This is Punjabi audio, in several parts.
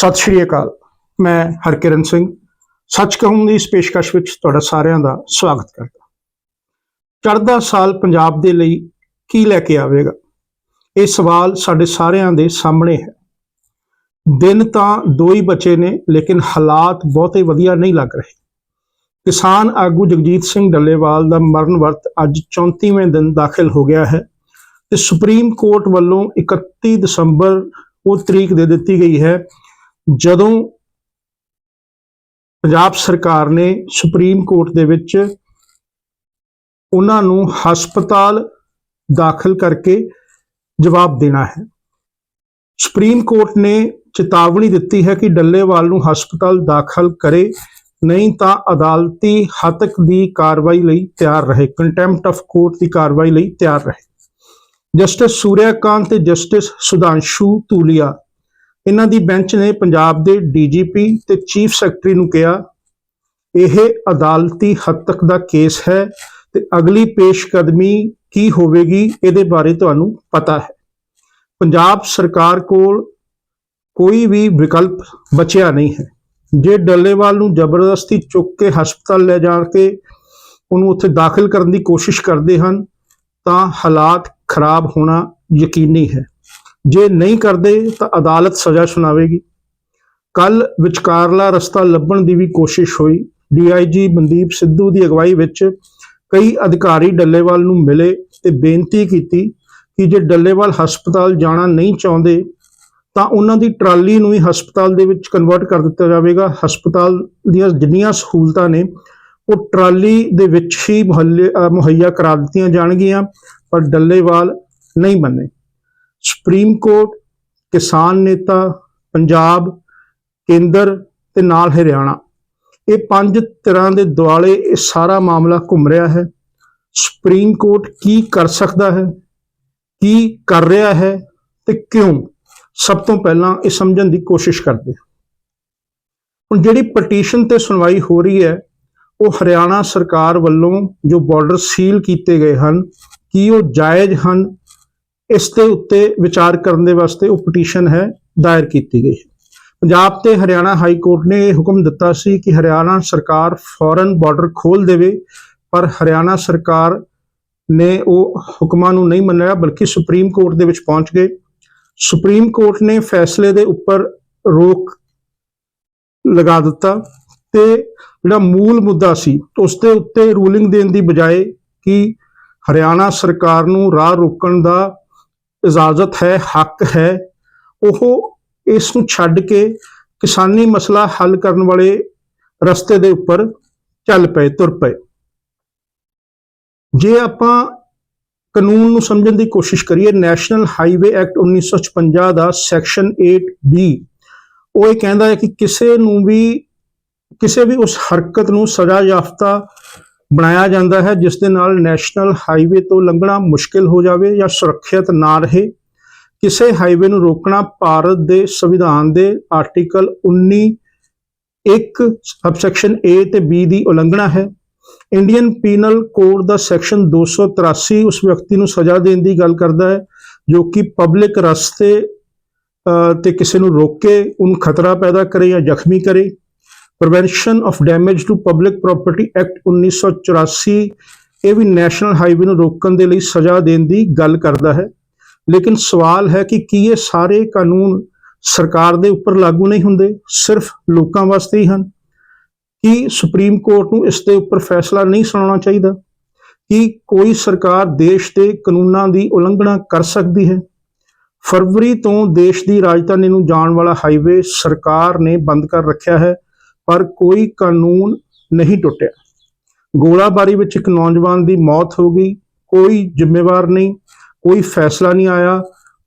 ਸਤਿ ਸ਼੍ਰੀ ਅਕਾਲ, ਮੈਂ ਹਰਕਿਰਨ ਸਿੰਘ। ਸੱਚ ਕਹੂੰ ਦੀ ਇਸ ਪੇਸ਼ਕਸ਼ ਵਿੱਚ ਤੁਹਾਡਾ ਸਾਰਿਆਂ ਦਾ ਸਵਾਗਤ ਕਰਦਾ। ਚੜ੍ਹਦਾ ਸਾਲ ਪੰਜਾਬ ਦੇ ਲਈ ਕੀ ਲੈ ਕੇ ਆਵੇਗਾ? ਇਹ ਸਵਾਲ ਸਾਡੇ ਸਾਰਿਆਂ ਦੇ ਸਾਹਮਣੇ ਹੈ। ਦਿਨ ਤਾਂ ਦੋ ਹੀ ਬਚੇ ਨੇ, ਲੇਕਿਨ ਹਾਲਾਤ ਬਹੁਤੇ ਵਧੀਆ ਨਹੀਂ ਲੱਗ ਰਹੇ। ਕਿਸਾਨ ਆਗੂ ਜਗਜੀਤ ਸਿੰਘ ਡੱਲੇਵਾਲ ਦਾ ਮਰਨ ਵਰਤ ਅੱਜ 34ਵੇਂ ਦਿਨ ਦਾਖਲ ਹੋ ਗਿਆ ਹੈ ਤੇ ਸੁਪਰੀਮ ਕੋਰਟ ਵੱਲੋਂ 31 ਦਸੰਬਰ ਉਹ ਤਰੀਕ ਦੇ ਦਿੱਤੀ ਗਈ ਹੈ ਜਦੋਂ ਪੰਜਾਬ ਸਰਕਾਰ ਨੇ ਸੁਪਰੀਮ ਕੋਰਟ ਦੇ ਵਿੱਚ ਉਹਨਾਂ ਨੂੰ ਹਸਪਤਾਲ ਦਾਖਲ ਕਰਕੇ ਜਵਾਬ ਦੇਣਾ ਹੈ। ਸੁਪਰੀਮ ਕੋਰਟ ਨੇ ਚੇਤਾਵਨੀ ਦਿੱਤੀ ਹੈ ਕਿ ਡੱਲੇਵਾਲ ਨੂੰ ਹਸਪਤਾਲ ਦਾਖਲ ਕਰੇ, ਨਹੀਂ ਤਾਂ ਅਦਾਲਤੀ ਹੱਤਕ ਦੀ ਕਾਰਵਾਈ ਲਈ ਤਿਆਰ ਰਹੇ ਕੰਟੈਂਪਟ ਆਫ ਕੋਰਟ ਦੀ ਕਾਰਵਾਈ ਲਈ ਤਿਆਰ ਰਹੇ। ਜਸਟਿਸ ਸੂਰਿਆਕਾਂਤ ਤੇ ਜਸਟਿਸ ਸੁਧਾਂਸ਼ੂ ਧੂਲੀਆ ਇਹਨਾਂ ਦੀ ਬੈਂਚ ਨੇ ਪੰਜਾਬ ਦੇ ਡੀਜੀਪੀ ਤੇ ਚੀਫ ਸੈਕਟਰੀ ਨੂੰ ਕਿਹਾ, ਇਹ ਅਦਾਲਤੀ ਹੱਦ ਤੱਕ ਦਾ ਕੇਸ ਹੈ ਤੇ ਅਗਲੀ ਪੇਸ਼ਕਦਮੀ ਕੀ ਹੋਵੇਗੀ ਇਹਦੇ ਬਾਰੇ ਤੁਹਾਨੂੰ ਪਤਾ ਹੈ। ਪੰਜਾਬ ਸਰਕਾਰ ਕੋਲ ਕੋਈ ਵੀ ਵਿਕਲਪ ਬਚਿਆ ਨਹੀਂ ਹੈ। ਜੇ ਡੱਲੇਵਾਲ ਨੂੰ ਜ਼ਬਰਦਸਤੀ ਚੁੱਕ ਕੇ ਹਸਪਤਾਲ ਲੈ ਜਾ ਕੇ ਉਹਨੂੰ ਉੱਥੇ ਦਾਖਲ ਕਰਨ ਦੀ ਕੋਸ਼ਿਸ਼ ਕਰਦੇ ਹਨ, ਤਾਂ ਹਾਲਾਤ ਖਰਾਬ ਹੋਣਾ ਯਕੀਨੀ ਹੈ। ਜੇ ਨਹੀਂ ਕਰਦੇ ਤਾਂ ਅਦਾਲਤ ਸਜ਼ਾ ਸੁਣਾਵੇਗੀ। ਕੱਲ ਵਿਚਕਾਰਲਾ ਰਸਤਾ ਲੱਭਣ ਦੀ ਵੀ ਕੋਸ਼ਿਸ਼ ਹੋਈ। ਡੀਆਈਜੀ ਮਨਦੀਪ ਸਿੱਧੂ ਦੀ ਅਗਵਾਈ ਵਿੱਚ ਕਈ ਅਧਿਕਾਰੀ ਡੱਲੇਵਾਲ ਨੂੰ ਮਿਲੇ ਤੇ ਬੇਨਤੀ ਕੀਤੀ ਕਿ ਜੇ ਡੱਲੇਵਾਲ ਹਸਪਤਾਲ ਜਾਣਾ ਨਹੀਂ ਚਾਹੁੰਦੇ, ਤਾਂ ਉਹਨਾਂ ਦੀ ਟਰਾਲੀ ਨੂੰ ਹੀ ਹਸਪਤਾਲ ਦੇ ਵਿੱਚ ਕਨਵਰਟ ਕਰ ਦਿੱਤਾ ਜਾਵੇਗਾ। ਹਸਪਤਾਲ ਦੀਆਂ ਜਿੰਨੀਆਂ ਸਹੂਲਤਾਂ ਨੇ, ਉਹ ਟਰਾਲੀ ਦੇ ਵਿੱਚ ਹੀ ਮੁਹੱਲੇ ਮੁਹੱਈਆ ਕਰਾ ਦਿੱਤੀਆਂ ਜਾਣਗੀਆਂ, ਪਰ ਡੱਲੇਵਾਲ ਨਹੀਂ ਮੰਨੇ। ਸੁਪਰੀਮ ਕੋਰਟ, ਕਿਸਾਨ ਨੇਤਾ, ਪੰਜਾਬ, ਕੇਂਦਰ ਤੇ ਨਾਲ ਹਰਿਆਣਾ। ਇਹ ਪੰਜ ਤਰ੍ਹਾਂ ਦੇ ਦੁਆਲੇ ਇਹ ਸਾਰਾ ਮਾਮਲਾ ਘੁੰਮ ਰਿਹਾ ਹੈ। ਸੁਪਰੀਮ ਕੋਰਟ ਕੀ ਕਰ ਸਕਦਾ ਹੈ, ਕੀ ਕਰ ਰਿਹਾ ਹੈ ਤੇ ਕਿਉਂ? ਸਭ ਤੋਂ ਪਹਿਲਾਂ ਇਹ ਸਮਝਣ ਦੀ ਕੋਸ਼ਿਸ਼ ਕਰਦੇ ਹਾਂ। ਹੁਣ ਜਿਹੜੀ ਪਟੀਸ਼ਨ ਤੇ ਸੁਣਵਾਈ ਹੋ ਰਹੀ ਹੈ, ਉਹ ਹਰਿਆਣਾ ਸਰਕਾਰ ਵੱਲੋਂ ਜੋ ਬਾਰਡਰ ਸੀਲ ਕੀਤੇ ਗਏ ਹਨ, ਕੀ ਉਹ ਜਾਇਜ਼ ਹਨ ਇਸ ਦੇ ਉੱਤੇ ਵਿਚਾਰ ਕਰਨ ਦੇ ਵਾਸਤੇ ਉਹ ਪਟੀਸ਼ਨ ਹੈ, ਦਾਇਰ ਕੀਤੀ ਗਈ ਪੰਜਾਬ ਤੇ ਹਰਿਆਣਾ ਹਾਈ ਕੋਰਟ ਨੇ ਇਹ ਹੁਕਮ ਦਿੱਤਾ ਸੀ ਕਿ ਹਰਿਆਣਾ ਸਰਕਾਰ ਫੌਰਨ ਬਾਰਡਰ ਖੋਲ ਦੇਵੇ, ਪਰ ਹਰਿਆਣਾ ਸਰਕਾਰ ਨੇ ਉਹ ਹੁਕਮਾਂ ਨੂੰ ਨਹੀਂ ਮੰਨਿਆ, ਬਲਕਿ ਸੁਪਰੀਮ ਕੋਰਟ ਦੇ ਵਿੱਚ ਪਹੁੰਚ ਗਏ। ਸੁਪਰੀਮ ਕੋਰਟ ਨੇ ਫੈਸਲੇ ਦੇ ਉੱਪਰ ਰੋਕ ਲਗਾ ਦਿੱਤਾ ਤੇ ਜਿਹੜਾ ਮੂਲ ਮੁੱਦਾ ਸੀ, ਉਸ ਦੇ ਉੱਤੇ ਰੂਲਿੰਗ ਦੇਣ ਦੀ ਬਜਾਏ ਕਿ ਹਰਿਆਣਾ ਸਰਕਾਰ ਨੂੰ ਰਾਹ ਰੋਕਣ ਦਾ ਇਜਾਜ਼ਤ ਹੈ, ਹੱਕ ਹੈ। ਉਹ ਇਸ ਨੂੰ ਛੱਡ ਕੇ ਕਿਸਾਨੀ ਮਸਲਾ ਹੱਲ ਕਰਨ ਵਾਲੇ ਰਸਤੇ ਦੇ ਉੱਪਰ ਚੱਲ ਪਏ, ਤੁਰ ਪਏ। ਜੇ ਆਪਾਂ ਕਾਨੂੰਨ ਨੂੰ ਸਮਝਣ ਦੀ ਕੋਸ਼ਿਸ਼ ਕਰੀਏ, ਨੈਸ਼ਨਲ ਹਾਈਵੇ ਐਕਟ 1956 ਦਾ ਸੈਕਸ਼ਨ 8 ਬੀ, ਉਹ ਇਹ ਕਹਿੰਦਾ ਹੈ ਕਿ ਕਿਸੇ ਨੂੰ ਵੀ, ਕਿਸੇ ਵੀ ਉਸ ਹਰਕਤ ਨੂੰ ਸਜ਼ਾ ਯਾਫਤਾ ਬਣਾਇਆ ਜਾਂਦਾ ਹੈ, ਜਿਸ ਦੇ ਨਾਲ ਨੈਸ਼ਨਲ ਹਾਈਵੇ ਤੋਂ ਲੰਘਣਾ ਮੁਸ਼ਕਿਲ ਹੋ ਜਾਵੇ ਜਾਂ ਸੁਰੱਖਿਅਤ ਨਾ ਰਹੇ। ਕਿਸੇ ਹਾਈਵੇ ਨੂੰ ਰੋਕਣਾ ਭਾਰਤ ਦੇ ਸੰਵਿਧਾਨ ਦੇ ਆਰਟੀਕਲ 19 ਇੱਕ, ਸਬਸੈਕਸ਼ਨ A ਤੇ B ਦੀ ਉਲੰਘਣਾ ਹੈ। ਇੰਡੀਅਨ ਪੀਨਲ ਕੋਡ ਦਾ ਸੈਕਸ਼ਨ 283 ਉਸ ਵਿਅਕਤੀ ਨੂੰ ਸਜ਼ਾ ਦੇਣ ਦੀ ਗੱਲ ਕਰਦਾ ਹੈ, ਜੋ ਕਿ ਪਬਲਿਕ ਰਸਤੇ ਤੇ ਕਿਸੇ ਨੂੰ ਰੋਕੇ ਉਹਨੂੰ ਖਤਰਾ ਪੈਦਾ ਕਰੇ ਜਾਂ ਜ਼ਖਮੀ ਕਰੇ। Prevention of damage to public property act 1984 ਇਹ ਵੀ ਨੈਸ਼ਨਲ ਹਾਈਵੇ ਨੂੰ ਰੋਕਣ ਦੇ ਲਈ ਸਜ਼ਾ ਦੇਣ ਦੀ ਗੱਲ ਕਰਦਾ ਹੈ। ਲੇਕਿਨ ਸਵਾਲ ਹੈ ਕਿ ਕੀ ਇਹ ਸਾਰੇ ਕਾਨੂੰਨ ਸਰਕਾਰ ਦੇ ਉੱਪਰ ਲਾਗੂ ਨਹੀਂ ਹੁੰਦੇ, ਸਿਰਫ ਲੋਕਾਂ ਵਾਸਤੇ ਹੀ ਹਨ? ਕੀ ਸੁਪਰੀਮ ਕੋਰਟ ਨੂੰ ਇਸ ਦੇ ਉੱਪਰ ਫੈਸਲਾ ਨਹੀਂ ਸੁਣਾਉਣਾ ਚਾਹੀਦਾ? ਕਿ ਕੋਈ ਸਰਕਾਰ ਦੇਸ਼ ਦੇ ਕਾਨੂੰਨਾਂ ਦੀ ਉਲੰਘਣਾ ਕਰ ਸਕਦੀ ਹੈ? ਫਰਵਰੀ ਤੋਂ ਦੇਸ਼ ਦੀ ਰਾਜਧਾਨੀ ਨੂੰ ਜਾਣ ਵਾਲਾ ਹਾਈਵੇ ਸਰਕਾਰ ਨੇ ਬੰਦ ਕਰ ਰੱਖਿਆ ਹੈ। ਪਰ ਕੋਈ ਕਾਨੂੰਨ ਨਹੀਂ ਟੁੱਟਿਆ। ਗੋਲਾਬਾਰੀ ਵਿੱਚ ਇੱਕ ਨੌਜਵਾਨ ਦੀ ਮੌਤ ਹੋ ਗਈ। ਕੋਈ ਜ਼ਿੰਮੇਵਾਰ ਨਹੀਂ, ਕੋਈ ਫੈਸਲਾ ਨਹੀਂ ਆਇਆ।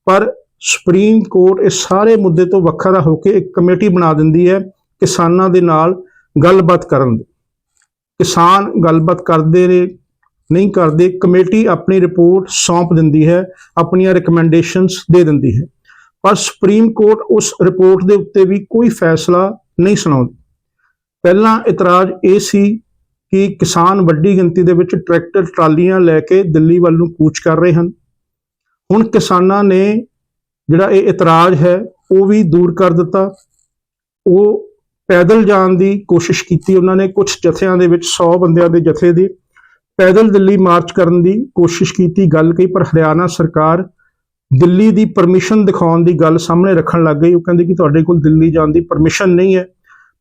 ਪਰ ਸੁਪਰੀਮ ਕੋਰਟ ਇਸ ਸਾਰੇ ਮੁੱਦੇ ਤੋਂ ਵੱਖਰਾ ਹੋ ਕੇ ਇੱਕ ਕਮੇਟੀ ਬਣਾ ਦਿੰਦੀ ਹੈ ਕਿਸਾਨਾਂ ਦੇ ਨਾਲ ਗੱਲਬਾਤ ਕਰਨ ਦੀ। ਕਿਸਾਨ ਗੱਲਬਾਤ ਕਰਦੇ ਨੇ, ਨਹੀਂ ਕਰਦੇ, ਕਮੇਟੀ ਆਪਣੀ ਰਿਪੋਰਟ ਸੌਂਪ ਦਿੰਦੀ ਹੈ, ਆਪਣੀਆਂ ਰეკਮੈਂਡੇਸ਼ਨਸ ਦੇ ਦਿੰਦੀ ਹੈ। ਪਰ ਸੁਪਰੀਮ ਕੋਰਟ ਉਸ ਰਿਪੋਰਟ ਦੇ ਉੱਤੇ ਵੀ ਕੋਈ ਫੈਸਲਾ ਨਹੀਂ ਸੁਣਾਉਂਦੀ। ਪਹਿਲਾ ਇਤਰਾਜ਼ ਇਹ ਸੀ ਕਿ ਕਿਸਾਨ ਵੱਡੀ ਗਿਣਤੀ ਦੇ ਵਿੱਚ ਟਰੈਕਟਰ, ਟਰਾਲੀਆਂ ਲੈ ਕੇ ਦਿੱਲੀ ਵੱਲ ਨੂੰ ਕੂਚ ਕਰ ਰਹੇ ਹਨ। ਹੁਣ ਕਿਸਾਨਾਂ ਨੇ ਜਿਹੜਾ ਇਹ ਇਤਰਾਜ਼ ਹੈ, ਉਹ ਵੀ ਦੂਰ ਕਰ ਦਿੱਤਾ। ਉਹ ਪੈਦਲ ਜਾਣ ਦੀ ਕੋਸ਼ਿਸ਼ ਕੀਤੀ ਉਹਨਾਂ ਨੇ ਕੁਝ ਜਥਿਆਂ ਦੇ ਵਿੱਚ 100 ਬੰਦਿਆਂ ਦੇ ਜਥੇ ਦੀ ਪੈਦਲ ਦਿੱਲੀ ਮਾਰਚ ਕਰਨ ਦੀ ਕੋਸ਼ਿਸ਼ ਕੀਤੀ ਗੱਲ ਕਹੀ, ਪਰ ਹਰਿਆਣਾ ਸਰਕਾਰ ਦਿੱਲੀ ਦੀ ਪਰਮਿਸ਼ਨ ਦਿਖਾਉਣ ਦੀ ਗੱਲ ਸਾਹਮਣੇ ਰੱਖਣ ਲੱਗ ਗਈ। ਉਹ ਕਹਿੰਦੇ ਕਿ ਤੁਹਾਡੇ ਕੋਲ ਦਿੱਲੀ ਜਾਣ ਦੀ ਪਰਮਿਸ਼ਨ ਨਹੀਂ ਹੈ।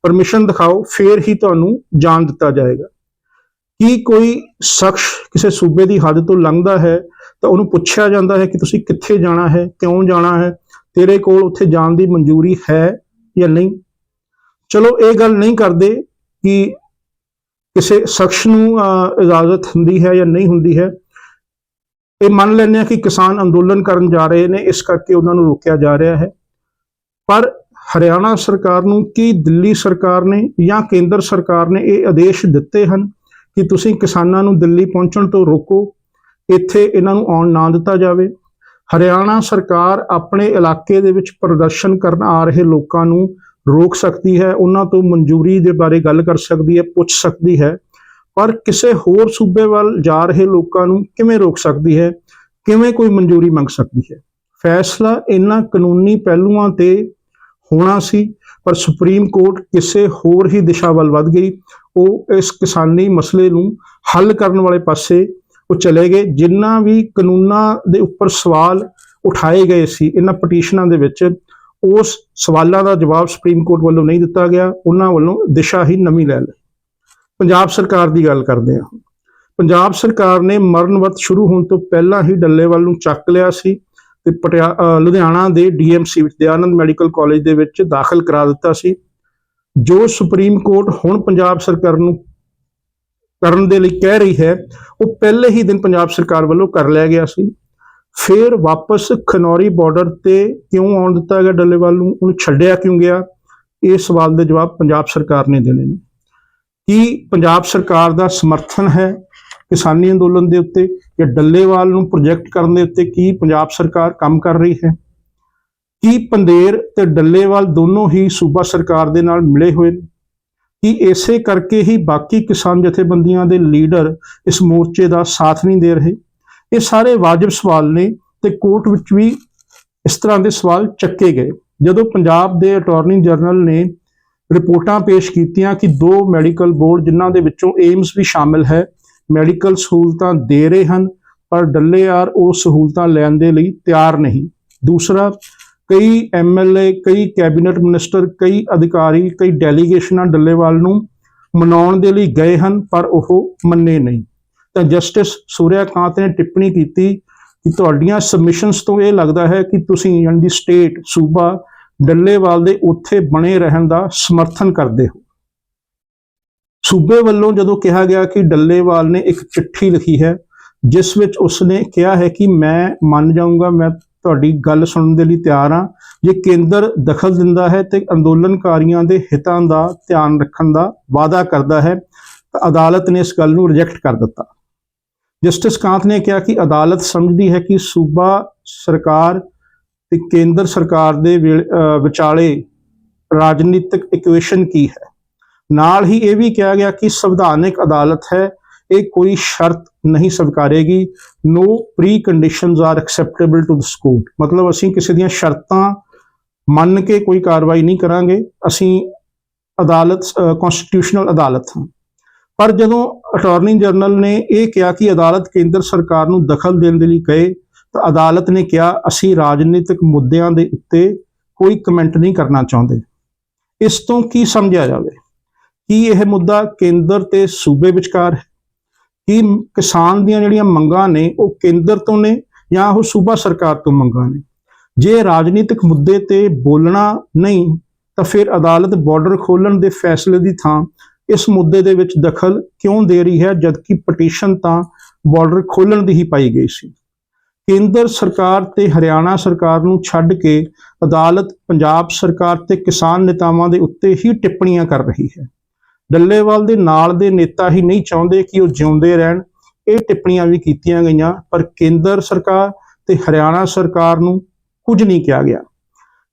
ਪਰਮਿਸ਼ਨ ਦਿਖਾਓ, ਫਿਰ ਹੀ ਤੁਹਾਨੂੰ ਜਾਣ ਦਿੱਤਾ ਜਾਏਗਾ। ਕੀ ਕੋਈ ਸ਼ਖਸ ਕਿਸੇ ਸੂਬੇ ਦੀ ਹੱਦ ਤੋਂ ਲੰਘਦਾ ਹੈ ਤਾਂ ਉਹਨੂੰ ਪੁੱਛਿਆ ਜਾਂਦਾ ਹੈ ਕਿ ਤੁਸੀਂ ਕਿੱਥੇ ਜਾਣਾ ਹੈ, ਕਿਉਂ ਜਾਣਾ ਹੈ, ਤੇਰੇ ਕੋਲ ਉੱਥੇ ਜਾਣ ਦੀ ਮਨਜ਼ੂਰੀ ਹੈ ਜਾਂ ਨਹੀਂ? ਚਲੋ, ਇਹ ਗੱਲ ਨਹੀਂ ਕਰਦੇ ਕਿ ਕਿਸੇ ਸ਼ਖਸ ਨੂੰ ਇਜਾਜ਼ਤ ਹੁੰਦੀ ਹੈ ਜਾਂ ਨਹੀਂ ਹੁੰਦੀ ਹੈ। ਇਹ ਮੰਨ ਲੈਂਦੇ ਆ ਕਿ ਕਿਸਾਨ ਅੰਦੋਲਨ ਕਰਨ ਜਾ ਰਹੇ ਨੇ, ਇਸ ਕਰਕੇ ਉਹਨਾਂ ਨੂੰ ਰੋਕਿਆ ਜਾ ਰਿਹਾ ਹੈ। ਪਰ ਹਰਿਆਣਾ ਸਰਕਾਰ ਨੂੰ ਕੀ ਦਿੱਲੀ ਸਰਕਾਰ ਨੇ ਜਾਂ ਕੇਂਦਰ ਸਰਕਾਰ ਨੇ ਇਹ ਆਦੇਸ਼ ਦਿੱਤੇ ਹਨ ਕਿ ਤੁਸੀਂ ਕਿਸਾਨਾਂ ਨੂੰ ਦਿੱਲੀ ਪਹੁੰਚਣ ਤੋਂ ਰੋਕੋ, ਇੱਥੇ ਇਹਨਾਂ ਨੂੰ ਆਉਣ ਨਾ ਦਿੱਤਾ ਜਾਵੇ? ਹਰਿਆਣਾ ਸਰਕਾਰ ਆਪਣੇ ਇਲਾਕੇ ਦੇ ਵਿੱਚ ਪ੍ਰਦਰਸ਼ਨ ਕਰਨ ਆ ਰਹੇ ਲੋਕਾਂ ਨੂੰ ਰੋਕ ਸਕਦੀ ਹੈ, ਉਹਨਾਂ ਤੋਂ ਮਨਜ਼ੂਰੀ ਦੇ ਬਾਰੇ ਗੱਲ ਕਰ ਸਕਦੀ ਹੈ, ਪੁੱਛ ਸਕਦੀ ਹੈ, ਪਰ ਕਿਸੇ ਹੋਰ ਸੂਬੇ ਵੱਲ ਜਾ ਰਹੇ ਲੋਕਾਂ ਨੂੰ ਕਿਵੇਂ ਰੋਕ ਸਕਦੀ ਹੈ? ਕਿਵੇਂ ਕੋਈ ਮਨਜ਼ੂਰੀ ਮੰਗ ਸਕਦੀ ਹੈ? ਫੈਸਲਾ ਇਹਨਾਂ ਕਾਨੂੰਨੀ ਪਹਿਲੂਆਂ ਤੇ ਹੋਣਾ ਸੀ, ਪਰ ਸੁਪਰੀਮ ਕੋਰਟ ਕਿਸੇ ਹੋਰ ਹੀ ਦਿਸ਼ਾ ਵੱਲ ਵੱਧ ਗਈ। ਉਹ ਇਸ ਕਿਸਾਨੀ ਮਸਲੇ ਨੂੰ ਹੱਲ ਕਰਨ ਵਾਲੇ ਪਾਸੇ ਉਹ ਚਲੇ ਗਏ। ਜਿੰਨਾ ਵੀ ਕਾਨੂੰਨਾਂ ਦੇ ਉੱਪਰ ਸਵਾਲ ਉਠਾਏ ਗਏ ਸੀ, ਇਹਨਾਂ ਪਟੀਸ਼ਨਾਂ ਦੇ ਵਿੱਚ ਉਸ ਸਵਾਲਾਂ ਦਾ ਜਵਾਬ ਸੁਪਰੀਮ ਕੋਰਟ ਵੱਲੋਂ ਨਹੀਂ ਦਿੱਤਾ ਗਿਆ। ਉਹਨਾਂ ਵੱਲੋਂ ਦਿਸ਼ਾ ਹੀ ਨਵੀਂ ਲੈ ਲਈ। ਪੰਜਾਬ ਸਰਕਾਰ ਦੀ ਗੱਲ ਕਰਦੇ ਹਾਂ। ਪੰਜਾਬ ਸਰਕਾਰ ਨੇ ਮਰਨ ਵਰਤ ਸ਼ੁਰੂ ਹੋਣ ਤੋਂ ਪਹਿਲਾਂ ਹੀ ਡੱਲੇਵਾਲ ਨੂੰ ਚੱਕ ਲਿਆ ਸੀ। ਤੇ ਪਟਿਆ ਲੁਧਿਆਣਾ ਦੇ ਡੀਐਮਸੀ ਵਿੱਚ ਦਿਆਨੰਦ ਮੈਡੀਕਲ ਕਾਲਜ ਦੇ ਵਿੱਚ ਦਾਖਲ ਕਰਾ ਦਿੱਤਾ ਸੀ। ਜੋ ਸੁਪਰੀਮ ਕੋਰਟ ਹੁਣ ਪੰਜਾਬ ਸਰਕਾਰ ਨੂੰ ਕਰਨ ਦੇ ਲਈ ਕਹਿ ਰਹੀ ਹੈ, ਉਹ ਪਹਿਲੇ ਹੀ ਦਿਨ ਪੰਜਾਬ ਸਰਕਾਰ ਵੱਲੋਂ ਕਰ ਲਿਆ ਗਿਆ ਸੀ। ਫਿਰ ਵਾਪਸ ਖਨੌਰੀ ਬਾਰਡਰ ਤੇ ਕਿਉਂ ਆਉਣ ਦਿੱਤਾ ਗਿਆ ਡੱਲੇਵਾਲ ਨੂੰ, ਉਹਨੂੰ ਛੱਡਿਆ ਕਿਉਂ ਗਿਆ? ਇਹ ਸਵਾਲ ਦੇ ਜਵਾਬ ਪੰਜਾਬ ਸਰਕਾਰ ਨੇ ਦੇਣੇ ਨੇ। ਕੀ ਪੰਜਾਬ ਸਰਕਾਰ ਦਾ ਸਮਰਥਨ ਹੈ? ਕਿਸਾਨੀ ਅੰਦੋਲਨ ਦੇ ਉੱਤੇ ਜਾਂ ਡੱਲੇਵਾਲ ਨੂੰ ਪ੍ਰੋਜੈਕਟ ਕਰਨ ਦੇ ਉੱਤੇ ਕੀ ਪੰਜਾਬ ਸਰਕਾਰ ਕੰਮ ਕਰ ਰਹੀ ਹੈ? ਕੀ ਪੰਦੇਰ ਤੇ ਡੱਲੇਵਾਲ ਦੋਨੋਂ ਹੀ ਸੂਬਾ ਸਰਕਾਰ ਦੇ ਨਾਲ ਮਿਲੇ ਹੋਏ ਨੇ? ਕੀ ਇਸੇ ਕਰਕੇ ਹੀ ਬਾਕੀ ਕਿਸਾਨ ਜਥੇਬੰਦੀਆਂ ਦੇ ਲੀਡਰ ਇਸ ਮੋਰਚੇ ਦਾ ਸਾਥ ਨਹੀਂ ਦੇ ਰਹੇ? ਇਹ ਸਾਰੇ ਵਾਜਬ ਸਵਾਲ ਨੇ ਤੇ ਕੋਰਟ ਵਿੱਚ ਵੀ ਇਸ ਤਰ੍ਹਾਂ ਦੇ ਸਵਾਲ ਚੱਕੇ ਗਏ। ਜਦੋਂ ਪੰਜਾਬ ਦੇ ਅਟਾਰਨੀ ਜਨਰਲ ਨੇ ਰਿਪੋਰਟਾਂ ਪੇਸ਼ ਕੀਤੀਆਂ ਕਿ ਦੋ ਮੈਡੀਕਲ ਬੋਰਡ ਜਿਨ੍ਹਾਂ ਦੇ ਵਿੱਚੋਂ ਏਮਸ ਵੀ ਸ਼ਾਮਿਲ ਹੈ ਮੈਡੀਕਲ ਸਹੂਲਤਾਂ ਦੇ ਰਹੇ ਹਨ, ਪਰ ਡੱਲੇਆਰ ਉਹ ਸਹੂਲਤਾਂ ਲੈਣ ਦੇ ਲਈ ਤਿਆਰ ਨਹੀਂ। ਦੂਸਰਾ, ਕਈ ਐਮਐਲਏ ਕਈ ਕੈਬਨਿਟ ਮਿਨਿਸਟਰ, ਕਈ ਅਧਿਕਾਰੀ, ਕਈ ਡੈਲੀਗੇਸ਼ਨਾਂ ਡੱਲੇਵਾਲ ਨੂੰ ਮਨਾਉਣ ਦੇ ਲਈ ਗਏ ਹਨ, ਪਰ ਉਹ ਮੰਨੇ ਨਹੀਂ। ਤਾਂ ਜਸਟਿਸ ਸੂਰਿਆਕਾਂਤ ਨੇ ਟਿੱਪਣੀ ਕੀਤੀ ਕਿ ਤੁਹਾਡੀਆਂ ਸਬਮਿਸ਼ਨਸ ਤੋਂ ਇਹ ਲੱਗਦਾ ਹੈ ਕਿ ਤੁਸੀਂ ਯਾਨੀ ਦੀ ਸਟੇਟ ਸੂਬਾ ਡੱਲੇਵਾਲ ਦੇ ਉੱਥੇ ਬਣੇ ਰਹਿਣ ਦਾ ਸਮਰਥਨ ਕਰਦੇ ਹੋ। ਸੂਬੇ ਵੱਲੋਂ ਜਦੋਂ ਕਿਹਾ ਗਿਆ ਕਿ ਡੱਲੇਵਾਲ ਨੇ ਇੱਕ ਚਿੱਠੀ ਲਿਖੀ ਹੈ, ਜਿਸ ਵਿੱਚ ਉਸਨੇ ਕਿਹਾ ਹੈ ਕਿ ਮੈਂ ਮੰਨ ਜਾਊਂਗਾ, ਮੈਂ ਤੁਹਾਡੀ ਗੱਲ ਸੁਣਨ ਦੇ ਲਈ ਤਿਆਰ ਹਾਂ। ਜੇ ਕੇਂਦਰ ਦਖਲ ਦਿੰਦਾ ਹੈ ਤੇ ਅੰਦੋਲਨਕਾਰੀਆਂ ਦੇ ਹਿੱਤਾਂ ਦਾ ਧਿਆਨ ਰੱਖਣ ਦਾ ਵਾਅਦਾ ਕਰਦਾ ਹੈ, ਤਾਂ ਅਦਾਲਤ ਨੇ ਇਸ ਗੱਲ ਨੂੰ ਰਿਜੈਕਟ ਕਰ ਦਿੱਤਾ। ਜਸਟਿਸ ਕਾਂਤ ਨੇ ਕਿਹਾ ਕਿ ਅਦਾਲਤ ਸਮਝਦੀ ਹੈ ਕਿ ਸੂਬਾ ਸਰਕਾਰ ਤੇ ਕੇਂਦਰ ਸਰਕਾਰ ਦੇ ਵਿਚਾਲੇ ਰਾਜਨੀਤਿਕ ਇਕੁਏਸ਼ਨ ਕੀ ਹੈ। ਨਾਲ ਹੀ ਇਹ ਵੀ ਕਿਹਾ ਗਿਆ ਕਿ ਸੰਵਿਧਾਨਿਕ ਅਦਾਲਤ ਹੈ, ਇਹ ਕੋਈ ਸ਼ਰਤ ਨਹੀਂ ਸਵੀਕਾਰੇਗੀ no pre conditions are acceptable to the court ਮਤਲਬ ਅਸੀਂ ਕਿਸੇ ਦੀਆਂ ਸ਼ਰਤਾਂ ਮੰਨ ਕੇ ਕੋਈ ਕਾਰਵਾਈ ਨਹੀਂ ਕਰਾਂਗੇ, ਅਸੀਂ ਅਦਾਲਤ ਕਨਸਟੀਟਿਊਸ਼ਨਲ ਅਦਾਲਤ ਹਾਂ। ਪਰ ਜਦੋਂ ਅਟਾਰਨੀ ਜਨਰਲ ਨੇ ਇਹ ਕਿਹਾ ਕਿ ਅਦਾਲਤ ਕੇਂਦਰ ਸਰਕਾਰ ਨੂੰ ਦਖਲ ਦੇਣ ਦੇ ਲਈ ਕਹੇ, ਤਾਂ ਅਦਾਲਤ ਨੇ ਕਿਹਾ, ਅਸੀਂ ਰਾਜਨੀਤਿਕ ਮੁੱਦਿਆਂ ਦੇ ਉੱਤੇ ਕੋਈ ਕਮੈਂਟ ਨਹੀਂ ਕਰਨਾ ਚਾਹੁੰਦੇ। ਇਸ ਤੋਂ ਕੀ ਸਮਝਿਆ ਜਾਵੇ? ਕੀ ਇਹ ਮੁੱਦਾ ਕੇਂਦਰ ਤੇ ਸੂਬੇ ਵਿਚਕਾਰ ਹੈ? ਕੀ ਕਿਸਾਨ ਦੀਆਂ ਜਿਹੜੀਆਂ ਮੰਗਾਂ ਨੇ, ਉਹ ਕੇਂਦਰ ਤੋਂ ਨੇ ਜਾਂ ਉਹ ਸੂਬਾ ਸਰਕਾਰ ਤੋਂ ਮੰਗਾਂ ਨੇ? ਜੇ ਰਾਜਨੀਤਿਕ ਮੁੱਦੇ ਤੇ ਬੋਲਣਾ ਨਹੀਂ, ਤਾਂ ਫਿਰ ਅਦਾਲਤ ਬਾਰਡਰ ਖੋਲਣ ਦੇ ਫੈਸਲੇ ਦੀ ਥਾਂ ਇਸ ਮੁੱਦੇ ਦੇ ਵਿੱਚ ਦਖਲ ਕਿਉਂ ਦੇ ਰਹੀ ਹੈ, ਜਦਕਿ ਪਟੀਸ਼ਨ ਤਾਂ ਬਾਰਡਰ ਖੋਲਣ ਦੀ ਹੀ ਪਾਈ ਗਈ ਸੀ? ਕੇਂਦਰ ਸਰਕਾਰ ਤੇ ਹਰਿਆਣਾ ਸਰਕਾਰ ਨੂੰ ਛੱਡ ਕੇ ਅਦਾਲਤ ਪੰਜਾਬ ਸਰਕਾਰ ਤੇ ਕਿਸਾਨ ਨੇਤਾਵਾਂ ਦੇ ਉੱਤੇ ਹੀ ਟਿੱਪਣੀਆਂ ਕਰ ਰਹੀ ਹੈ। ਡੱਲੇਵਾਲ ਦੇ ਨਾਲ ਦੇ ਨੇਤਾ ਹੀ ਨਹੀਂ ਚਾਹੁੰਦੇ ਕਿ ਉਹ ਜਿਉਂਦੇ ਰਹਿਣ। ਇਹ ਟਿੱਪਣੀਆਂ ਵੀ ਕੀਤੀਆਂ ਗਈਆਂ, ਪਰ ਕੇਂਦਰ ਸਰਕਾਰ ਤੇ ਹਰਿਆਣਾ ਸਰਕਾਰ ਨੂੰ ਕੁਝ ਨਹੀਂ ਕਿਹਾ ਗਿਆ।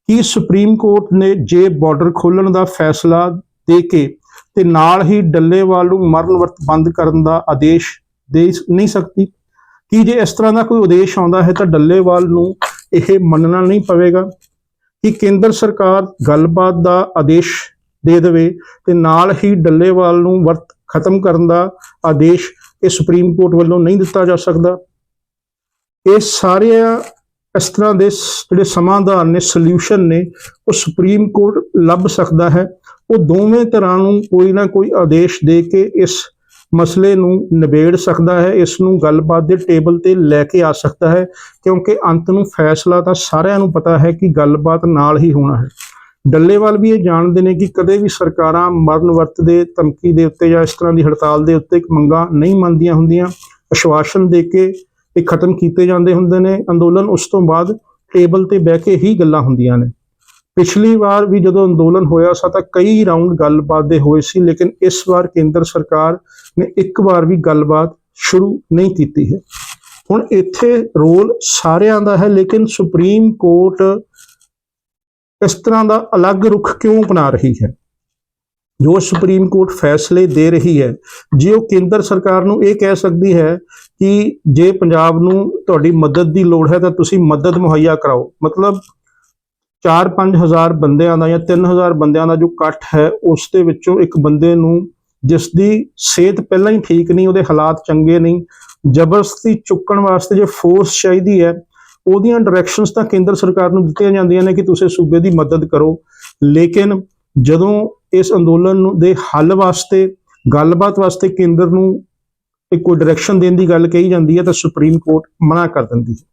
ਕਿ ਸੁਪਰੀਮ ਕੋਰਟ ਨੇ ਜੇ ਬਾਰਡਰ ਖੋਲਣ ਦਾ ਫੈਸਲਾ ਦੇ ਕੇ ਤੇ ਨਾਲ ਹੀ ਡੱਲੇਵਾਲ ਨੂੰ ਮਰਨ ਵਰਤ ਬੰਦ ਕਰਨ ਦਾ ਆਦੇਸ਼ ਦੇ ਨਹੀਂ ਸਕਦੀ? ਕਿ ਜੇ ਇਸ ਤਰ੍ਹਾਂ ਦਾ ਕੋਈ ਉਦੇਸ਼ ਆਉਂਦਾ ਹੈ ਤਾਂ ਡੱਲੇਵਾਲ ਨੂੰ ਇਹ ਮੰਨਣਾ ਨਹੀਂ ਪਵੇਗਾ। ਕਿ ਕੇਂਦਰ ਸਰਕਾਰ ਗੱਲਬਾਤ ਦਾ ਆਦੇਸ਼ ਦੇ ਦੇਵੇ ਤੇ ਨਾਲ ਹੀ ਡੱਲੇਵਾਲ ਨੂੰ ਵਰਤ ਖਤਮ ਕਰਨ ਦਾ ਆਦੇਸ਼ ਇਹ ਸੁਪਰੀਮ ਕੋਰਟ ਵੱਲੋਂ ਨਹੀਂ ਦਿੱਤਾ ਜਾ ਸਕਦਾ। ਇਹ ਸਾਰੇ ਇਸ ਤਰ੍ਹਾਂ ਦੇ ਜਿਹੜੇ ਸਮਾਧਾਨ ਨੇ ਸੋਲੂਸ਼ਨ ਨੇ, ਉਹ ਸੁਪਰੀਮ ਕੋਰਟ ਲੱਭ ਸਕਦਾ ਹੈ। ਉਹ ਦੋਵੇਂ ਤਰ੍ਹਾਂ ਨੂੰ ਕੋਈ ਨਾ ਕੋਈ ਆਦੇਸ਼ ਦੇ ਕੇ ਇਸ ਮਸਲੇ ਨੂੰ ਨਿਬੇੜ ਸਕਦਾ ਹੈ, ਇਸ ਨੂੰ ਗੱਲਬਾਤ ਦੇ ਟੇਬਲ ਤੇ ਲੈ ਕੇ ਆ ਸਕਦਾ ਹੈ। ਕਿਉਂਕਿ ਅੰਤ ਨੂੰ ਫੈਸਲਾ ਤਾਂ ਸਾਰਿਆਂ ਨੂੰ ਪਤਾ ਹੈ ਕਿ ਗੱਲਬਾਤ ਨਾਲ ਹੀ ਹੋਣਾ ਹੈ। ਡੱਲੇਵਾਲ ਵੀ ਇਹ ਜਾਣਦੇ ਨੇ ਕਿ ਕਦੇ ਵੀ ਸਰਕਾਰਾਂ ਮਰਨ ਵਰਤ ਦੇ, ਧਮਕੀ ਦੇ ਉੱਤੇ ਜਾਂ ਇਸ ਤਰ੍ਹਾਂ ਦੀ ਹੜਤਾਲ ਦੇ ਉੱਤੇ ਮੰਗਾਂ ਨਹੀਂ ਮੰਨਦੀਆਂ ਹੁੰਦੀਆਂ। ਅਸ਼ਵਾਸਨ ਦੇ ਕੇ ਇਹ ਖਤਮ ਕੀਤੇ ਜਾਂਦੇ ਹੁੰਦੇ ਨੇ। ਅੰਦੋਲਨ ਉਸ ਤੋਂ ਬਾਅਦ ਟੇਬਲ ਤੇ ਬਹਿ ਕੇ ਹੀ ਗੱਲਾਂ ਹੁੰਦੀਆਂ ਨੇ। ਪਿਛਲੀ ਵਾਰ ਵੀ ਜਦੋਂ ਅੰਦੋਲਨ ਹੋਇਆ ਸਾ ਤਾਂ ਕਈ ਰਾਉਂਡ ਗੱਲਬਾਤ ਦੇ ਹੋਏ ਸੀ, ਲੇਕਿਨ ਇਸ ਵਾਰ ਕੇਂਦਰ ਸਰਕਾਰ ਨੇ ਇੱਕ ਵਾਰ ਵੀ ਗੱਲਬਾਤ ਸ਼ੁਰੂ ਨਹੀਂ ਕੀਤੀ ਹੈ। ਹੁਣ ਇੱਥੇ ਰੋਲ ਸਾਰਿਆਂ ਦਾ ਹੈ, ਲੇਕਿਨ ਸੁਪਰੀਮ ਕੋਰਟ ਇਸ ਤਰ੍ਹਾਂ ਦਾ ਅਲੱਗ ਰੁਖ ਕਿਉਂ ਅਪਣਾ ਰਹੀ ਹੈ? ਜੋ ਸੁਪਰੀਮ ਕੋਰਟ ਫੈਸਲੇ ਦੇ ਰਹੀ ਹੈ, ਜੇ ਉਹ ਕੇਂਦਰ ਸਰਕਾਰ ਨੂੰ ਇਹ ਕਹਿ ਸਕਦੀ ਹੈ ਕਿ ਜੇ ਪੰਜਾਬ ਨੂੰ ਤੁਹਾਡੀ ਮਦਦ ਦੀ ਲੋੜ ਹੈ ਤਾਂ ਤੁਸੀਂ ਮਦਦ ਮੁਹੱਈਆ ਕਰਾਓ। ਮਤਲਬ 4-5000 ਬੰਦਿਆਂ ਦਾ ਜਾਂ 3000 ਬੰਦਿਆਂ ਦਾ ਜੋ ਇਕੱਠ ਹੈ, ਉਸ ਦੇ ਵਿੱਚੋਂ ਇੱਕ ਬੰਦੇ ਨੂੰ ਜਿਸ ਦੀ ਸਿਹਤ ਪਹਿਲਾਂ ਹੀ ਠੀਕ ਨਹੀਂ, ਉਹਦੇ ਹਾਲਾਤ ਚੰਗੇ ਨਹੀਂ, ਜ਼ਬਰਦਸਤੀ ਚੁੱਕਣ ਵਾਸਤੇ ਜੇ ਫੋਰਸ ਚਾਹੀਦੀ ਹੈ ਉਹਦੀਆਂ ਡਾਇਰੈਕਸ਼ਨਸ ਤਾਂ ਕੇਂਦਰ ਸਰਕਾਰ ਨੂੰ ਦਿੱਤੀਆਂ ਜਾਂਦੀਆਂ ਨੇ ਕਿ ਤੁਸੀਂ ਸੂਬੇ ਦੀ ਮਦਦ ਕਰੋ। ਲੇਕਿਨ ਜਦੋਂ ਇਸ ਅੰਦੋਲਨ ਨੂੰ ਦੇ ਹੱਲ ਵਾਸਤੇ, ਗੱਲਬਾਤ ਵਾਸਤੇ ਕੇਂਦਰ ਨੂੰ ਇੱਕੋ ਡਾਇਰੈਕਸ਼ਨ ਦੇਣ ਦੀ ਗੱਲ ਕਹੀ ਜਾਂਦੀ ਹੈ ਤਾਂ ਸੁਪਰੀਮ ਕੋਰਟ ਮਨਾ ਕਰ ਦਿੰਦੀ ਹੈ।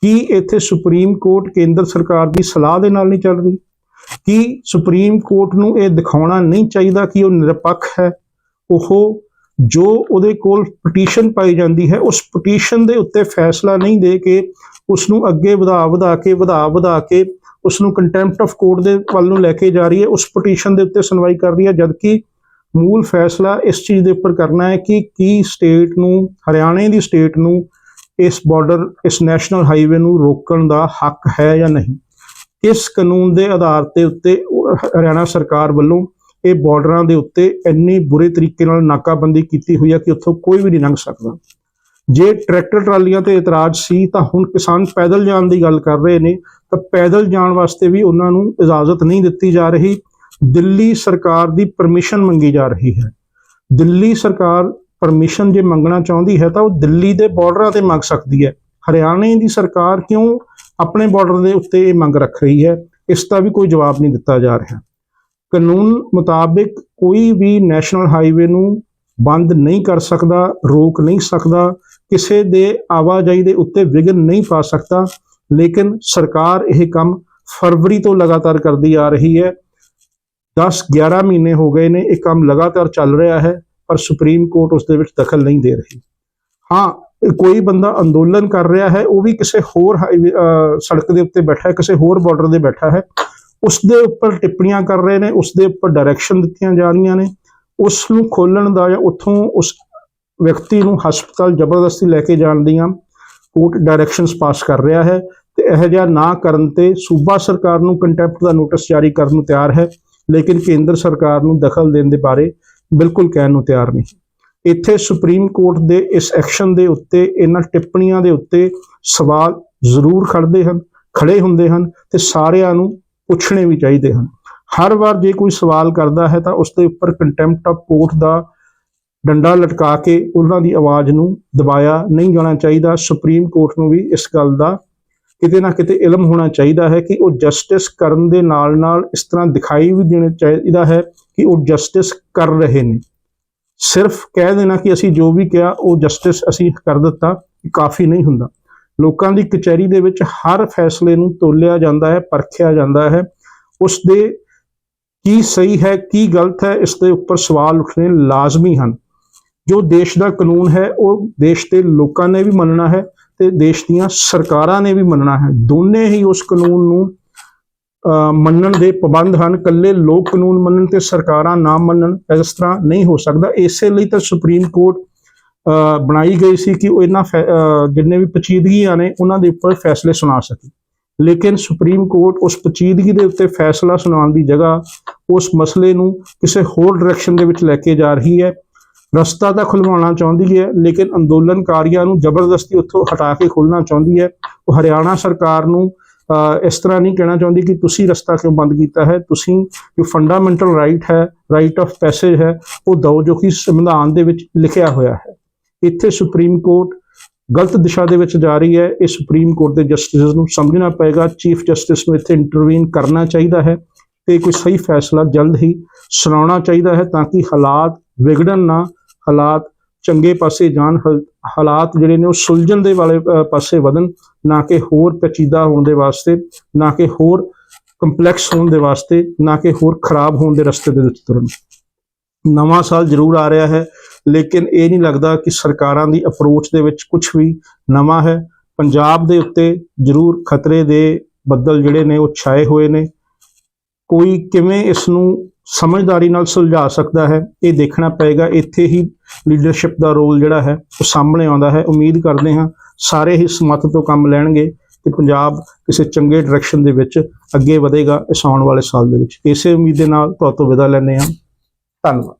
ਕੀ ਇੱਥੇ ਸੁਪਰੀਮ ਕੋਰਟ ਕੇਂਦਰ ਸਰਕਾਰ ਦੀ ਸਲਾਹ ਦੇ ਨਾਲ ਨਹੀਂ ਚੱਲ ਰਹੀ? ਕੀ ਸੁਪਰੀਮ ਕੋਰਟ ਨੂੰ ਇਹ ਦਿਖਾਉਣਾ ਨਹੀਂ ਚਾਹੀਦਾ ਕਿ ਉਹ ਨਿਰਪੱਖ ਹੈ? ਉਹ ਜੋ ਉਹਦੇ ਕੋਲ ਪਟੀਸ਼ਨ ਪਾਈ ਜਾਂਦੀ ਹੈ, ਉਸ ਪਟੀਸ਼ਨ ਦੇ ਉੱਤੇ ਫੈਸਲਾ ਨਹੀਂ ਦੇ ਕੇ ਉਸ ਨੂੰ ਅੱਗੇ ਵਧਾ ਵਧਾ ਕੇ, ਵਧਾ ਵਧਾ ਕੇ ਉਸ ਨੂੰ ਕੰਟੈਂਪਟ ਆਫ ਕੋਰਟ ਦੇ ਵੱਲ ਨੂੰ ਲੈ ਕੇ ਜਾ ਰਹੀ ਹੈ। ਉਸ ਪਟੀਸ਼ਨ ਦੇ ਉੱਤੇ ਸੁਣਵਾਈ ਕਰ ਰਹੀ ਹੈ, ਜਦਕਿ ਮੂਲ ਫੈਸਲਾ ਇਸ ਚੀਜ਼ ਦੇ ਉੱਪਰ ਕਰਨਾ ਹੈ ਕਿ ਕੀ ਸਟੇਟ ਨੂੰ, ਹਰਿਆਣੇ ਦੀ ਸਟੇਟ ਨੂੰ ਇਸ ਬਾਰਡਰ ਇਸ ਨੈਸ਼ਨਲ ਹਾਈਵੇ ਨੂੰ ਰੋਕਣ ਦਾ ਹੱਕ ਹੈ ਜਾਂ ਨਹੀਂ। ਇਸ ਕਾਨੂੰਨ ਦੇ ਆਧਾਰ ਤੇ ਉੱਤੇ ਹਰਿਆਣਾ ਸਰਕਾਰ ਵੱਲੋਂ ਇਹ ਬਾਰਡਰਾਂ ਦੇ ਉੱਤੇ ਇੰਨੀ ਬੁਰੇ ਤਰੀਕੇ ਨਾਲ ਨਾਕਾਬੰਦੀ ਕੀਤੀ ਹੋਈ ਹੈ ਕਿ ਉੱਥੋਂ ਕੋਈ ਵੀ ਨਹੀਂ ਲੰਘ ਸਕਦਾ। ਜੇ ਟਰੈਕਟਰ ਟਰਾਲੀਆਂ ਤੇ ਇਤਰਾਜ਼ ਸੀ ਤਾਂ ਹੁਣ ਕਿਸਾਨ ਪੈਦਲ ਜਾਣ ਦੀ ਗੱਲ ਕਰ ਰਹੇ ਨੇ, ਤਾਂ ਪੈਦਲ ਜਾਣ ਵਾਸਤੇ ਵੀ ਉਹਨਾਂ ਨੂੰ ਇਜਾਜ਼ਤ ਨਹੀਂ ਦਿੱਤੀ ਜਾ ਰਹੀ। ਦਿੱਲੀ ਸਰਕਾਰ ਦੀ ਪਰਮਿਸ਼ਨ ਮੰਗੀ ਜਾ ਰਹੀ ਹੈ। ਦਿੱਲੀ ਸਰਕਾਰ ਪਰਮਿਸ਼ਨ ਜੇ ਮੰਗਣਾ ਚਾਹੁੰਦੀ ਹੈ ਤਾਂ ਉਹ ਦਿੱਲੀ ਦੇ ਬਾਰਡਰਾਂ ਤੇ ਮੰਗ ਸਕਦੀ ਹੈ। ਹਰਿਆਣੇ ਦੀ ਸਰਕਾਰ ਕਿਉਂ ਆਪਣੇ ਬਾਰਡਰ ਦੇ ਉੱਤੇ ਇਹ ਮੰਗ ਰੱਖ ਰਹੀ ਹੈ? ਇਸ ਦਾ ਵੀ ਕੋਈ ਜਵਾਬ ਨਹੀਂ ਦਿੱਤਾ ਜਾ ਰਿਹਾ। ਕਾਨੂੰਨ ਮੁਤਾਬਿਕ ਕੋਈ ਵੀ ਨੈਸ਼ਨਲ ਹਾਈਵੇ ਨੂੰ ਬੰਦ ਨਹੀਂ ਕਰ ਸਕਦਾ, ਰੋਕ ਨਹੀਂ ਸਕਦਾ। ਕਿਸੇ ਦੇ ਆਵਾਜਾਈ ਦੇ ਉੱਤੇ ਵਿਘਨ ਨਹੀਂ ਪਾ ਸਕਦਾ, ਲੇਕਿਨ ਸਰਕਾਰ ਇਹ ਕੰਮ ਫਰਵਰੀ ਤੋਂ ਲਗਾਤਾਰ ਕਰਦੀ ਆ ਰਹੀ ਹੈ। 10 11 ਮਹੀਨੇ ਹੋ ਗਏ ਨੇ, ਇਹ ਕੰਮ ਲਗਾਤਾਰ ਚੱਲ ਰਿਹਾ ਹੈ, ਪਰ ਸੁਪਰੀਮ ਕੋਰਟ ਉਸ ਦੇ ਵਿੱਚ ਦਖਲ ਨਹੀਂ ਦੇ ਰਹੀ। ਹਾਂ, ਕੋਈ ਬੰਦਾ ਅੰਦੋਲਨ ਕਰ ਰਿਹਾ ਹੈ, ਉਹ ਵੀ ਕਿਸੇ ਹੋਰ ਹਾਈਵੇ ਸੜਕ ਦੇ ਉੱਤੇ ਬੈਠਾ ਹੈ, ਕਿਸੇ ਹੋਰ ਬਾਰਡਰ ਦੇ ਬੈਠਾ ਹੈ। ਉਸ ਦੇ ਉੱਪਰ ਟਿੱਪਣੀਆਂ ਕਰ ਰਹੇ ਨੇ, ਉਸ ਦੇ ਉੱਪਰ ਡਾਇਰੈਕਸ਼ਨ ਦਿੱਤੀਆਂ ਜਾ ਰਹੀਆਂ ਨੇ। ਉਸ ਨੂੰ ਖੋਲਣ ਦਾ ਜਾਂ ਉੱਥੋਂ ਉਸ ਵਿਅਕਤੀ ਨੂੰ ਹਸਪਤਾਲ ਜ਼ਬਰਦਸਤੀ ਲੈ ਕੇ ਜਾਣ ਦੀਆਂ ਕੋਰਟ ਡਾਇਰੈਕਸ਼ਨਸ ਪਾਸ ਕਰ ਰਿਹਾ ਹੈ ਤੇ ਇਹ ਜਿਹਾ ਨਾ ਕਰਨ ਤੇ ਸੂਬਾ ਸਰਕਾਰ ਨੂੰ ਕੰਟੈਂਪਟ ਦਾ ਨੋਟਿਸ ਜਾਰੀ ਕਰਨ ਨੂੰ ਤਿਆਰ ਹੈ, ਲੇਕਿਨ ਕੇਂਦਰ ਸਰਕਾਰ ਨੂੰ ਦਖਲ ਦੇਣ ਦੇ ਬਾਰੇ ਬਿਲਕੁਲ ਕਹਿਣ ਨੂੰ ਤਿਆਰ ਨਹੀਂ। ਇੱਥੇ ਸੁਪਰੀਮ ਕੋਰਟ ਦੇ ਇਸ ਐਕਸ਼ਨ ਦੇ ਉੱਤੇ, ਇਹਨਾਂ ਟਿੱਪਣੀਆਂ ਦੇ ਉੱਤੇ ਸਵਾਲ ਜ਼ਰੂਰ ਖੜਦੇ ਹਨ ਖੜੇ ਹੁੰਦੇ ਹਨ ਤੇ ਸਾਰਿਆਂ ਨੂੰ ਪੁੱਛਣੇ ਵੀ ਚਾਹੀਦੇ ਹਨ। ਹਰ ਵਾਰ ਜੇ ਕੋਈ ਸਵਾਲ ਕਰਦਾ ਹੈ ਤਾਂ ਉਸ ਦੇ ਉੱਪਰ ਕੰਟੈਂਪਟ ਆਫ ਕੋਰਟ ਦਾ ਡੰਡਾ ਲਟਕਾ ਕੇ ਉਹਨਾਂ ਦੀ ਆਵਾਜ਼ ਨੂੰ ਦਬਾਇਆ ਨਹੀਂ ਜਾਣਾ ਚਾਹੀਦਾ। ਸੁਪਰੀਮ ਕੋਰਟ ਨੂੰ ਵੀ ਇਸ ਗੱਲ ਦਾ ਕਿਤੇ ਨਾ ਕਿਤੇ ਇਲਮ ਹੋਣਾ ਚਾਹੀਦਾ ਹੈ ਕਿ ਉਹ ਜਸਟਿਸ ਕਰਨ ਦੇ ਨਾਲ ਨਾਲ ਇਸ ਤਰ੍ਹਾਂ ਦਿਖਾਈ ਵੀ ਦੇਣਾ ਚਾਹੀਦਾ ਹੈ ਕਿ ਉਹ ਜਸਟਿਸ ਕਰ ਰਹੇ ਨੇ। ਸਿਰਫ ਕਹਿ ਦੇਣਾ ਕਿ ਅਸੀਂ ਜੋ ਵੀ ਕਿਹਾ, ਉਹ ਜਸਟਿਸ ਅਸੀਂ ਕਰ ਦਿੱਤਾ ਕਾਫੀ ਨਹੀਂ ਹੁੰਦਾ। ਲੋਕਾਂ ਦੀ ਕਚਹਿਰੀ ਦੇ ਵਿੱਚ ਹਰ ਫੈਸਲੇ ਨੂੰ ਤੋਲਿਆ ਜਾਂਦਾ ਹੈ, ਪਰਖਿਆ ਜਾਂਦਾ ਹੈ। ਉਸ ਦੇ ਕੀ ਸਹੀ ਹੈ, ਕੀ ਗਲਤ ਹੈ, ਇਸ ਦੇ ਉੱਪਰ ਸਵਾਲ ਉੱਠਣੇ ਲਾਜ਼ਮੀ ਹਨ। ਜੋ ਦੇਸ਼ ਦਾ ਕਾਨੂੰਨ ਹੈ ਉਹ ਦੇਸ਼ ਦੇ ਲੋਕਾਂ ਨੇ ਵੀ ਮੰਨਣਾ ਹੈ ਤੇ ਦੇਸ਼ ਦੀਆਂ ਸਰਕਾਰਾਂ ਨੇ ਵੀ ਮੰਨਣਾ ਹੈ। ਦੋਨੇ ਹੀ ਉਸ ਕਾਨੂੰਨ ਨੂੰ ਅਹ, ਮੰਨਣ ਦੇ ਪਾਬੰਦ ਹਨ। ਕੱਲੇ ਲੋਕ ਕਾਨੂੰਨ ਮੰਨਣ ਤੇ ਸਰਕਾਰਾਂ ਨਾ ਮੰਨਣ ਇਸ ਤਰ੍ਹਾਂ ਨਹੀਂ ਹੋ ਸਕਦਾ। ਇਸੇ ਲਈ ਤਾਂ ਸੁਪਰੀਮ ਕੋਰਟ ਅਹ, ਬਣਾਈ ਗਈ ਸੀ ਕਿ ਉਹ ਇਹਨਾਂ ਫੈ- ਜਿੰਨੇ ਵੀ ਪਚੀਦਗੀਆਂ ਨੇ ਉਹਨਾਂ ਦੇ ਉੱਪਰ ਫੈਸਲੇ ਸੁਣਾ ਸਕੇ। ਲੇਕਿਨ ਸੁਪਰੀਮ ਕੋਰਟ ਉਸ ਪਚੀਦਗੀ ਦੇ ਉੱਤੇ ਫੈਸਲਾ ਸੁਣਾਉਣ ਦੀ ਜਗ੍ਹਾ ਉਸ ਮਸਲੇ ਨੂੰ ਕਿਸੇ ਹੋਰ ਡਾਇਰੈਕਸ਼ਨ ਦੇ ਵਿੱਚ ਲੈ ਕੇ ਜਾ ਰਹੀ ਹੈ। ਰਸਤਾ ਤਾਂ ਖੁਲਵਾਉਣਾ ਚਾਹੁੰਦੀ ਹੈ, ਲੇਕਿਨ ਅੰਦੋਲਨਕਾਰੀਆਂ ਨੂੰ ਜ਼ਬਰਦਸਤੀ ਉੱਥੋਂ ਹਟਾ ਕੇ ਖੋਲਣਾ ਚਾਹੁੰਦੀ ਹੈ। ਉਹ ਹਰਿਆਣਾ ਸਰਕਾਰ ਨੂੰ ਇਸ ਤਰ੍ਹਾਂ ਨਹੀਂ ਕਹਿਣਾ ਚਾਹੁੰਦੀ ਕਿ ਤੁਸੀਂ ਰਸਤਾ ਕਿਉਂ ਬੰਦ ਕੀਤਾ ਹੈ। ਤੁਸੀਂ ਜੋ ਫੰਡਾਮੈਂਟਲ ਰਾਈਟ ਹੈ ਰਾਈਟ ਆਫ ਪੈਸੇਜ ਹੈ, ਉਹ ਦਿਓ ਜੋ ਕਿ ਸੰਵਿਧਾਨ ਦੇ ਵਿੱਚ ਲਿਖਿਆ ਹੋਇਆ ਹੈ। ਇੱਥੇ ਸੁਪਰੀਮ ਕੋਰਟ ਗਲਤ ਦਿਸ਼ਾ ਦੇ ਵਿੱਚ ਜਾ ਰਹੀ ਹੈ। ਇਹ ਸੁਪਰੀਮ ਕੋਰਟ ਦੇ ਜਸਟਿਸ ਨੂੰ ਸਮਝਣਾ ਪਏਗਾ। ਚੀਫ ਜਸਟਿਸ ਨੂੰ ਇੱਥੇ ਇੰਟਰਵੀਨ ਕਰਨਾ ਚਾਹੀਦਾ ਹੈ। ਤੇ ਕੋਈ ਸਹੀ ਫੈਸਲਾ ਜਲਦ ਹੀ ਸੁਣਾਉਣਾ ਚਾਹੀਦਾ ਹੈ ਤਾਂ ਕਿ ਹਾਲਾਤ ਵਿਗੜਨ ਨਾ ਹਾਲਾਤ ਚੰਗੇ ਪਾਸੇ ਜਾਣ ਹਲ- ਹਾਲਾਤ ਜਿਹੜੇ ਨੇ ਉਹ ਸੁਲਝਣ ਦੇ ਵਾਲੇ ਪਾਸੇ ਵਧਣ, ਨਾ ਕਿ ਹੋਰ ਪਚੀਦਾ ਹੋਣ ਦੇ ਵਾਸਤੇ, ਨਾ ਕਿ ਹੋਰ ਕੰਪਲੈਕਸ ਹੋਣ ਦੇ ਵਾਸਤੇ, ਨਾ ਕਿ ਹੋਰ ਖਰਾਬ ਹੋਣ ਦੇ ਰਸਤੇ ਦੇ ਵਿੱਚ ਤੁਰਨ। ਨਵਾਂ ਸਾਲ ਜ਼ਰੂਰ ਆ ਰਿਹਾ ਹੈ, ਲੇਕਿਨ ਇਹ ਨਹੀਂ ਲੱਗਦਾ ਕਿ ਸਰਕਾਰਾਂ ਦੀ ਅਪਰੋਚ ਦੇ ਵਿੱਚ ਕੁਝ ਵੀ ਨਵਾਂ ਹੈ। ਪੰਜਾਬ ਦੇ ਉੱਤੇ ਜ਼ਰੂਰ ਖਤਰੇ ਦੇ ਬੱਦਲ ਜਿਹੜੇ ਨੇ ਉਹ ਛਾਏ ਹੋਏ ਨੇ। ਕੋਈ ਕਿਵੇਂ ਇਸ ਨੂੰ ਸਮਝਦਾਰੀ ਨਾਲ ਸੁਲਝਾ ਸਕਦਾ ਹੈ, ਇਹ ਦੇਖਣਾ ਪਏਗਾ, ਇੱਥੇ ਹੀ ਲੀਡਰਸ਼ਿਪ ਦਾ ਰੋਲ ਜਿਹੜਾ ਹੈ, ਉਹ ਸਾਹਮਣੇ ਆਉਂਦਾ ਹੈ। ਉਮੀਦ ਕਰਦੇ ਹਾਂ ਸਾਰੇ ਹੀ ਸਮੱਤ ਤੋਂ ਕੰਮ ਲੈਣਗੇ ਤੇ ਪੰਜਾਬ ਕਿਸੇ ਚੰਗੇ ਡਾਇਰੈਕਸ਼ਨ ਦੇ ਵਿੱਚ ਅੱਗੇ ਵਧੇਗਾ ਇਸ ਆਉਣ ਵਾਲੇ ਸਾਲ ਦੇ ਵਿੱਚ। ਇਸੇ ਉਮੀਦ ਦੇ ਨਾਲ ਤੁਹਾਡੇ ਤੋਂ ਵਿਦਾ ਲੈਂਦੇ ਹਾਂ। ਧੰਨਵਾਦ।